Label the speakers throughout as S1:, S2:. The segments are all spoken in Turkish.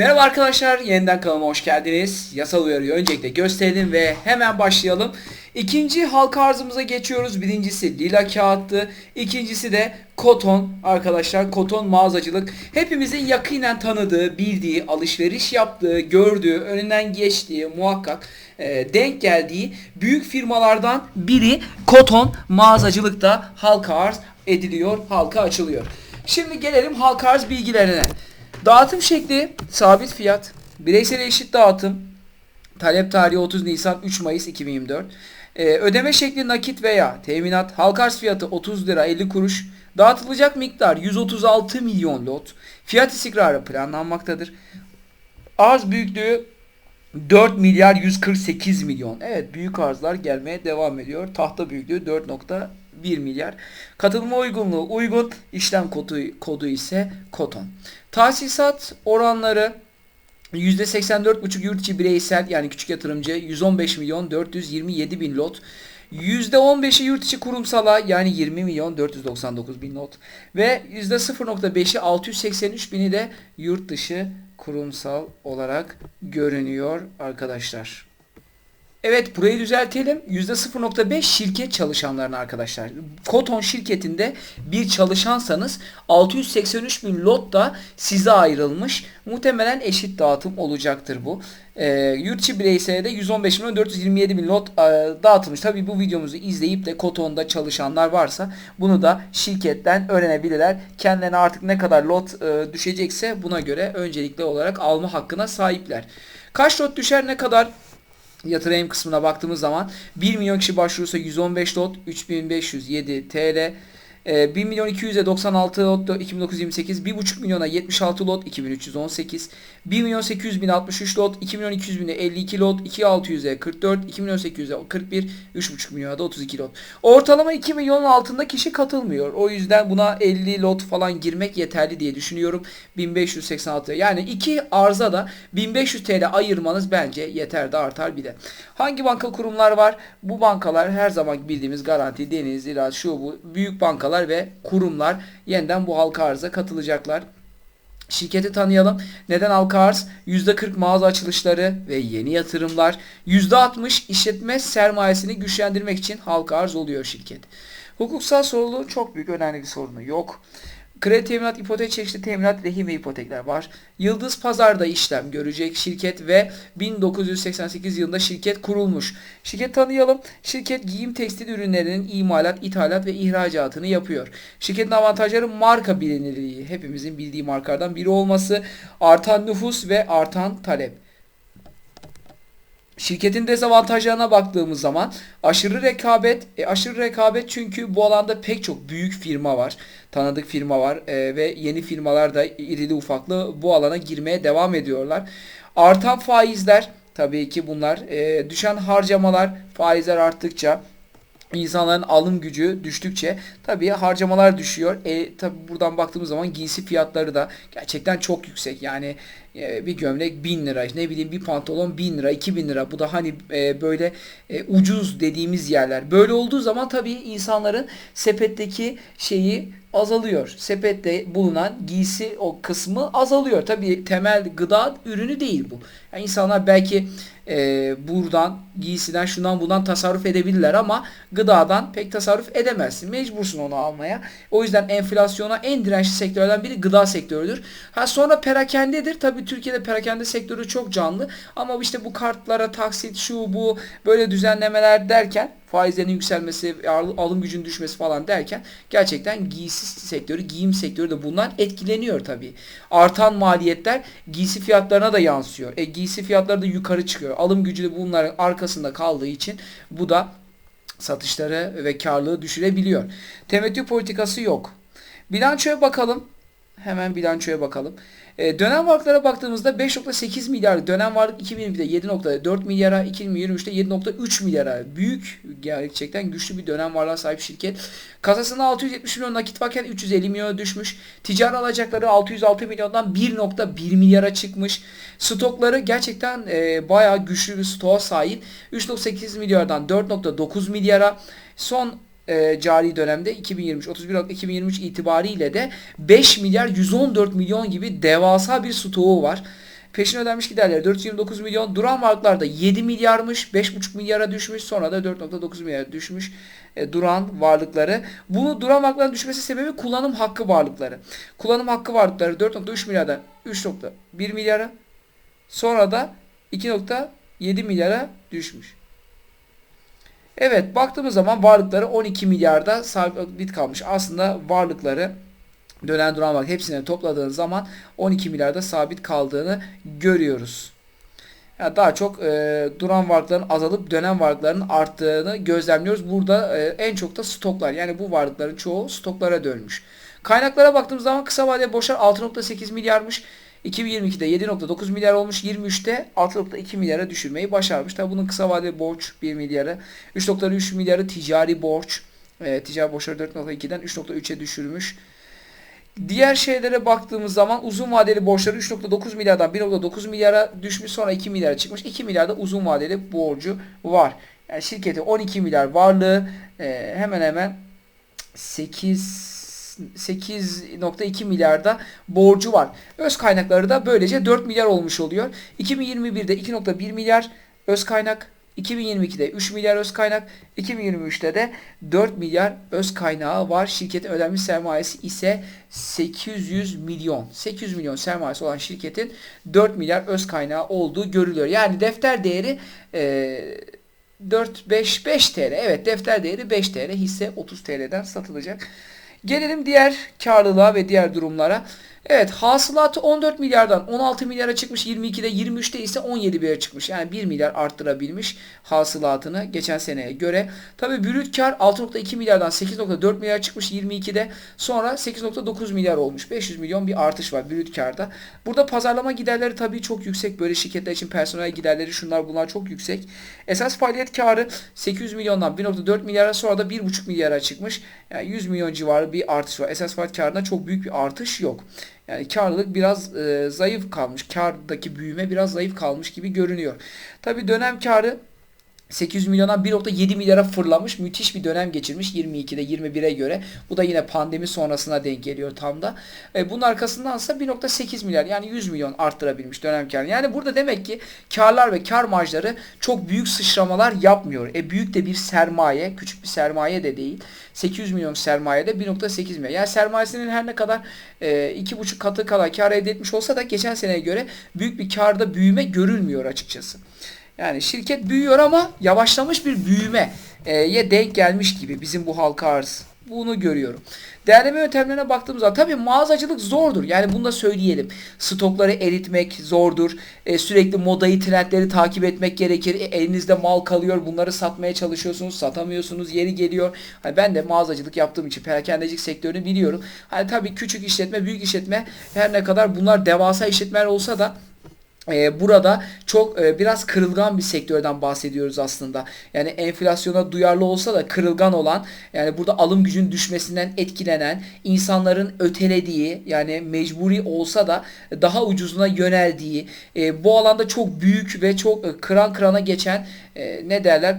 S1: Merhaba arkadaşlar, yeniden kanalıma hoş geldiniz. Yasal uyarıyı öncelikle gösterelim ve hemen başlayalım. İkinci halka arzımıza geçiyoruz. Birincisi lila kağıttı. İkincisi de koton arkadaşlar. Koton mağazacılık. Hepimizin yakinen tanıdığı, bildiği, alışveriş yaptığı, gördüğü, önünden geçtiği, muhakkak e, denk geldiği büyük firmalardan biri koton mağazacılıkta halka arz ediliyor, halka açılıyor. Şimdi gelelim halka arz bilgilerine. Dağıtım şekli sabit fiyat, bireysel eşit dağıtım, talep tarihi 30 Nisan 3 Mayıs 2024. Ee, ödeme şekli nakit veya teminat, halka arz fiyatı 30 lira 50 kuruş, dağıtılacak miktar 136 milyon lot, fiyat istikrarı planlanmaktadır. Arz büyüklüğü 4 milyar 148 milyon. Evet büyük arzlar gelmeye devam ediyor. Tahta büyüklüğü 4.1 milyar. Katılma uygunluğu uygun. İşlem kodu, kodu ise koton. Tahsisat oranları %84,5 yurt içi bireysel yani küçük yatırımcı 115 milyon 427 bin lot. %15'i yurt içi kurumsala yani 20 milyon 499 bin lot. Ve %0.5'i 683 bini de yurt dışı kurumsal olarak görünüyor arkadaşlar. Evet burayı düzeltelim. %0.5 şirket çalışanlarına arkadaşlar. Koton şirketinde bir çalışansanız 683 bin lot da size ayrılmış. Muhtemelen eşit dağıtım olacaktır bu. E, yurt içi bireysele de 115 milyon 427 bin lot e, dağıtılmış. Tabi bu videomuzu izleyip de Koton'da çalışanlar varsa bunu da şirketten öğrenebilirler. Kendilerine artık ne kadar lot e, düşecekse buna göre öncelikli olarak alma hakkına sahipler. Kaç lot düşer ne kadar yatırım kısmına baktığımız zaman 1 milyon kişi başvurursa 115 lot 3507 TL 1 milyon 200'e 96 lot 2928 1,5 milyona 76 lot 2318 1 milyon 800 bin 63 lot 2 milyon 200 bine 52 lot 2600'e 44 2 milyon 800'e 41 3,5 milyona da 32 lot. Ortalama 2 milyonun altında kişi katılmıyor. O yüzden buna 50 lot falan girmek yeterli diye düşünüyorum. 1586 yani iki arza da 1500 TL ayırmanız bence yeter de artar bir de. Hangi banka kurumlar var? Bu bankalar her zaman bildiğimiz Garanti Deniz Ziraat şu bu. Büyük bankalar ve kurumlar yeniden bu halka arıza katılacaklar. Şirketi tanıyalım. Neden halka arz? %40 mağaza açılışları ve yeni yatırımlar. %60 işletme sermayesini güçlendirmek için halka arz oluyor şirket. Hukuksal sorumluluğun çok büyük önemli bir sorunu yok. Kredi teminat, ipotek çeşitli teminat, rehin ve ipotekler var. Yıldız Pazar'da işlem görecek şirket ve 1988 yılında şirket kurulmuş. Şirket tanıyalım. Şirket giyim tekstil ürünlerinin imalat, ithalat ve ihracatını yapıyor. Şirketin avantajları marka bilinirliği. Hepimizin bildiği markalardan biri olması, artan nüfus ve artan talep. Şirketin dezavantajlarına baktığımız zaman aşırı rekabet, e, aşırı rekabet çünkü bu alanda pek çok büyük firma var, tanıdık firma var e, ve yeni firmalar da irili ufaklı bu alana girmeye devam ediyorlar. Artan faizler, tabii ki bunlar, e, düşen harcamalar, faizler arttıkça insanların alım gücü düştükçe tabii harcamalar düşüyor. E, tabii buradan baktığımız zaman giysi fiyatları da gerçekten çok yüksek. Yani bir gömlek 1000 lira, ne bileyim bir pantolon 1000 lira, 2000 lira. Bu da hani e, böyle e, ucuz dediğimiz yerler. Böyle olduğu zaman tabii insanların sepetteki şeyi azalıyor. Sepette bulunan giysi o kısmı azalıyor. Tabii temel gıda ürünü değil bu. Yani insanlar belki e, buradan, giysiden, şundan bundan tasarruf edebilirler ama gıdadan pek tasarruf edemezsin. Mecbursun onu almaya. O yüzden enflasyona en dirençli sektörlerden biri gıda sektörüdür. Ha sonra perakendedir. Tabii Türkiye'de perakende sektörü çok canlı ama işte bu kartlara taksit şu bu böyle düzenlemeler derken faizlerin yükselmesi, alım gücünün düşmesi falan derken gerçekten giysi sektörü, giyim sektörü de bundan etkileniyor tabii. Artan maliyetler giysi fiyatlarına da yansıyor. E giysi fiyatları da yukarı çıkıyor. Alım gücü de bunların arkasında kaldığı için bu da satışları ve karlılığı düşürebiliyor. Temettü politikası yok. Bilançoya bakalım. Hemen bilançoya bakalım. E, dönem varlıklara baktığımızda 5.8 milyar dönem varlık 2020'de 7.4 milyara 2023'te 7.3 milyara büyük gerçekten güçlü bir dönem varlığa sahip şirket. Kasasında 670 milyon nakit varken 350 milyona düşmüş. Ticari alacakları 606 milyondan 1.1 milyara çıkmış. Stokları gerçekten e, bayağı güçlü bir stoğa sahip. 3.8 milyardan 4.9 milyara son e, cari dönemde 2023 31 Aralık 2023 itibariyle de 5 milyar 114 milyon gibi devasa bir stoğu var. Peşin ödenmiş giderleri 429 milyon. Duran varlıklarda 7 milyarmış. 5,5 milyara düşmüş. Sonra da 4.9 milyara düşmüş e, duran varlıkları. Bunu duran varlıkların düşmesi sebebi kullanım hakkı varlıkları. Kullanım hakkı varlıkları 4.3 milyardan 3.1 milyara sonra da 2.7 milyara düşmüş. Evet baktığımız zaman varlıkları 12 milyarda sabit kalmış. Aslında varlıkları dönen duran varlık hepsini topladığınız zaman 12 milyarda sabit kaldığını görüyoruz. Yani daha çok e, duran varlıkların azalıp dönen varlıkların arttığını gözlemliyoruz. Burada e, en çok da stoklar yani bu varlıkların çoğu stoklara dönmüş. Kaynaklara baktığımız zaman kısa vadeli borçlar 6.8 milyarmış. 2022'de 7.9 milyar olmuş. 23'te 6.2 milyara düşürmeyi başarmış. Tabi bunun kısa vadeli borç 1 milyarı. 3.3 milyarı ticari borç. E, ticari borçları 4.2'den 3.3'e düşürmüş. Diğer şeylere baktığımız zaman uzun vadeli borçları 3.9 milyardan 1.9 milyara düşmüş sonra 2 milyara çıkmış. 2 milyarda uzun vadeli borcu var. Yani şirketin 12 milyar varlığı e, hemen hemen 8 8.2 milyarda borcu var. Öz kaynakları da böylece 4 milyar olmuş oluyor. 2021'de 2.1 milyar öz kaynak 2022'de 3 milyar öz kaynak, 2023'te de 4 milyar öz kaynağı var. Şirketin ödenmiş sermayesi ise 800 milyon. 800 milyon sermayesi olan şirketin 4 milyar öz kaynağı olduğu görülüyor. Yani defter değeri e, 4 5 5 TL. Evet defter değeri 5 TL. Hisse 30 TL'den satılacak. Gelelim diğer karlılığa ve diğer durumlara. Evet hasılatı 14 milyardan 16 milyara çıkmış 22'de 23'te ise 17 milyara çıkmış. Yani 1 milyar arttırabilmiş hasılatını geçen seneye göre. Tabi brüt kar 6.2 milyardan 8.4 milyar çıkmış 22'de sonra 8.9 milyar olmuş. 500 milyon bir artış var brüt karda. Burada pazarlama giderleri tabii çok yüksek. Böyle şirketler için personel giderleri şunlar bunlar çok yüksek. Esas faaliyet karı 800 milyondan 1.4 milyara sonra da 1.5 milyara çıkmış. Yani 100 milyon civarı bir artış var. Esas faaliyet karında çok büyük bir artış yok. Yani karlılık biraz e, zayıf kalmış. Kardaki büyüme biraz zayıf kalmış gibi görünüyor. Tabi dönem karı 800 milyondan 1.7 milyara fırlamış. Müthiş bir dönem geçirmiş 22'de 21'e göre. Bu da yine pandemi sonrasına denk geliyor tam da. E, bunun arkasındansa 1.8 milyar yani 100 milyon arttırabilmiş dönem karı. Yani burada demek ki karlar ve kar marjları çok büyük sıçramalar yapmıyor. E büyük de bir sermaye, küçük bir sermaye de değil. 800 milyon sermayede 1.8 milyon. Yani sermayesinin her ne kadar e, 2.5 katı kadar kar elde etmiş olsa da geçen seneye göre büyük bir karda büyüme görülmüyor açıkçası. Yani şirket büyüyor ama yavaşlamış bir büyümeye denk gelmiş gibi bizim bu halka arz. Bunu görüyorum. Değerleme yöntemlerine baktığımız zaman tabii mağazacılık zordur. Yani bunu da söyleyelim. Stokları eritmek zordur. E, sürekli modayı, trendleri takip etmek gerekir. E, elinizde mal kalıyor. Bunları satmaya çalışıyorsunuz. Satamıyorsunuz. Yeri geliyor. Hani ben de mağazacılık yaptığım için perakendecilik sektörünü biliyorum. Hani tabii küçük işletme, büyük işletme her ne kadar bunlar devasa işletmeler olsa da ee, burada çok e, biraz kırılgan bir sektörden bahsediyoruz aslında. Yani enflasyona duyarlı olsa da kırılgan olan yani burada alım gücün düşmesinden etkilenen insanların ötelediği yani mecburi olsa da daha ucuzuna yöneldiği e, bu alanda çok büyük ve çok e, kıran kırana geçen ne derler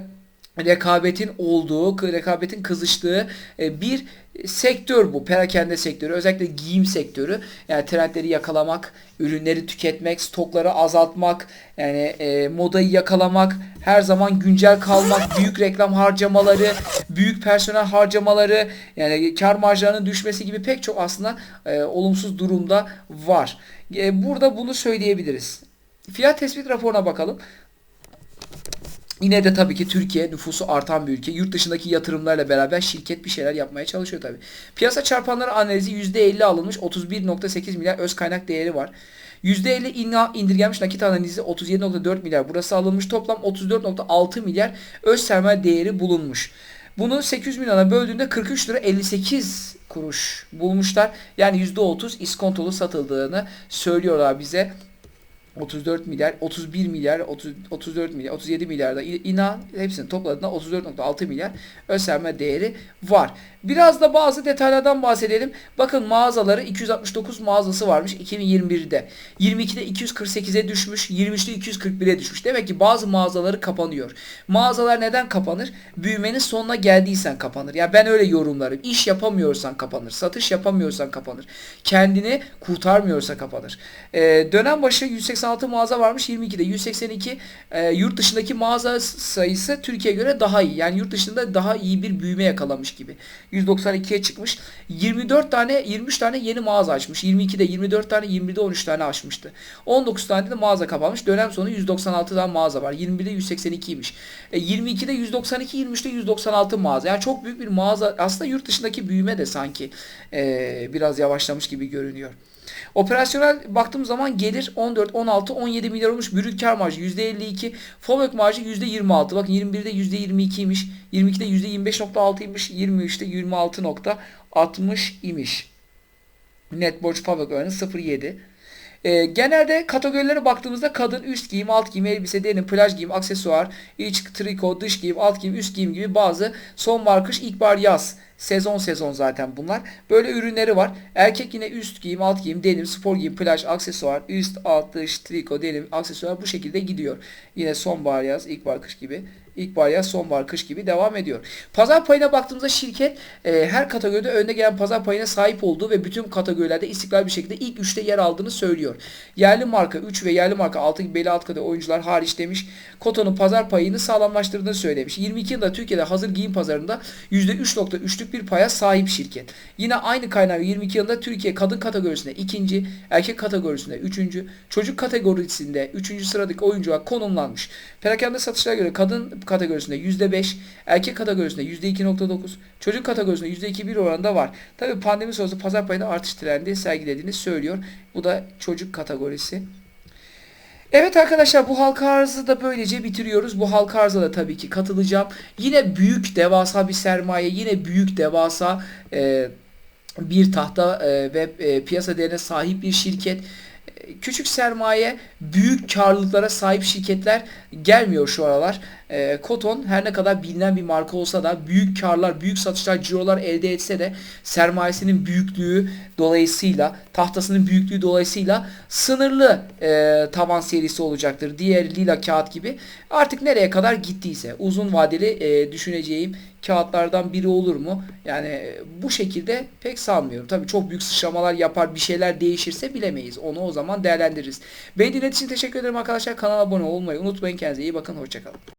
S1: rekabetin olduğu, rekabetin kızıştığı bir sektör bu. Perakende sektörü. Özellikle giyim sektörü. Yani trendleri yakalamak, ürünleri tüketmek, stokları azaltmak, yani e, modayı yakalamak, her zaman güncel kalmak, büyük reklam harcamaları, büyük personel harcamaları, yani kar marjlarının düşmesi gibi pek çok aslında e, olumsuz durumda var. E, burada bunu söyleyebiliriz. Fiyat tespit raporuna bakalım. Yine de tabii ki Türkiye nüfusu artan bir ülke. Yurt dışındaki yatırımlarla beraber şirket bir şeyler yapmaya çalışıyor tabii. Piyasa çarpanları analizi %50 alınmış 31.8 milyar öz kaynak değeri var. %50 ina indirgenmiş nakit analizi 37.4 milyar burası alınmış. Toplam 34.6 milyar öz sermaye değeri bulunmuş. Bunu 800 milyona böldüğünde 43 lira 58 kuruş bulmuşlar. Yani %30 iskontolu satıldığını söylüyorlar bize. 34 milyar, 31 milyar, 30, 34 milyar, 37 milyarda inan hepsini topladığında 34.6 milyar öserme değeri var. Biraz da bazı detaylardan bahsedelim. Bakın mağazaları 269 mağazası varmış 2021'de. 22'de 248'e düşmüş, 23'te 241'e düşmüş. Demek ki bazı mağazaları kapanıyor. Mağazalar neden kapanır? Büyümenin sonuna geldiysen kapanır. Ya ben öyle yorumlarım. İş yapamıyorsan kapanır. Satış yapamıyorsan kapanır. Kendini kurtarmıyorsa kapanır. Ee, dönem başı 180 186 mağaza varmış 22'de 182 e, yurt dışındaki mağaza sayısı Türkiye'ye göre daha iyi. Yani yurt dışında daha iyi bir büyüme yakalamış gibi. 192'ye çıkmış. 24 tane 23 tane yeni mağaza açmış. 22'de 24 tane 21'de 13 tane açmıştı. 19 tane de mağaza kapanmış. Dönem sonu 196 tane mağaza var. 21'de 182'ymiş. E, 22'de 192 23'te 196 mağaza. Yani çok büyük bir mağaza. Aslında yurt dışındaki büyüme de sanki e, biraz yavaşlamış gibi görünüyor. Operasyonel baktığım zaman gelir 14, 16, 17 milyar olmuş. Brüt kar marjı %52. Fabrik marjı %26. Bakın 21'de %22'ymiş. 22'de %25.6'ymış. 23'te 26.60 imiş. Net borç fabrik oranı 0.7. E, genelde kategorilere baktığımızda kadın üst giyim, alt giyim, elbise, denim, plaj giyim, aksesuar, iç triko, dış giyim, alt giyim, üst giyim gibi bazı sonbahar, kış, ilkbahar, yaz sezon sezon zaten bunlar. Böyle ürünleri var. Erkek yine üst giyim, alt giyim, denim, spor giyim, plaj, aksesuar, üst, alt, dış, triko, denim, aksesuar bu şekilde gidiyor. Yine sonbahar, yaz, ilkbahar, kış gibi. İlkbahar, yaz, sonbahar, kış gibi devam ediyor. Pazar payına baktığımızda şirket e, her kategoride önde gelen pazar payına sahip olduğu ve bütün kategorilerde istikrarlı bir şekilde ilk 3'te yer aldığını söylüyor. Yerli marka 3 ve yerli marka 6 gibi belli alt kadar oyuncular hariç demiş. Koton'un pazar payını sağlamlaştırdığını söylemiş. 22 yılında Türkiye'de hazır giyim pazarında %3.3'lük bir paya sahip şirket. Yine aynı kaynağı 22 yılında Türkiye kadın kategorisinde ikinci, erkek kategorisinde üçüncü, çocuk kategorisinde üçüncü sıradaki oyuncuya konumlanmış. Perakende satışlara göre kadın kategorisinde %5, erkek kategorisinde %2.9, çocuk kategorisinde %2.1 oranında var. Tabi pandemi sonrası pazar payında artış trendi sergilediğini söylüyor. Bu da çocuk kategorisi. Evet arkadaşlar bu halka arzı da böylece bitiriyoruz. Bu halka arıza da tabii ki katılacağım. Yine büyük devasa bir sermaye, yine büyük devasa e, bir tahta e, ve e, piyasa değerine sahip bir şirket. Küçük sermaye, büyük karlılıklara sahip şirketler gelmiyor şu aralar. E, Koton her ne kadar bilinen bir marka olsa da büyük karlar, büyük satışlar, cirolar elde etse de sermayesinin büyüklüğü dolayısıyla, tahtasının büyüklüğü dolayısıyla sınırlı e, tavan serisi olacaktır. Diğer lila kağıt gibi artık nereye kadar gittiyse uzun vadeli e, düşüneceğim kağıtlardan biri olur mu? Yani e, bu şekilde pek sanmıyorum. Tabii çok büyük sıçramalar yapar, bir şeyler değişirse bilemeyiz. Onu o zaman değerlendiririz. Beni dinlediğiniz için teşekkür ederim arkadaşlar. Kanala abone olmayı unutmayın. Kendinize iyi bakın. Hoşçakalın.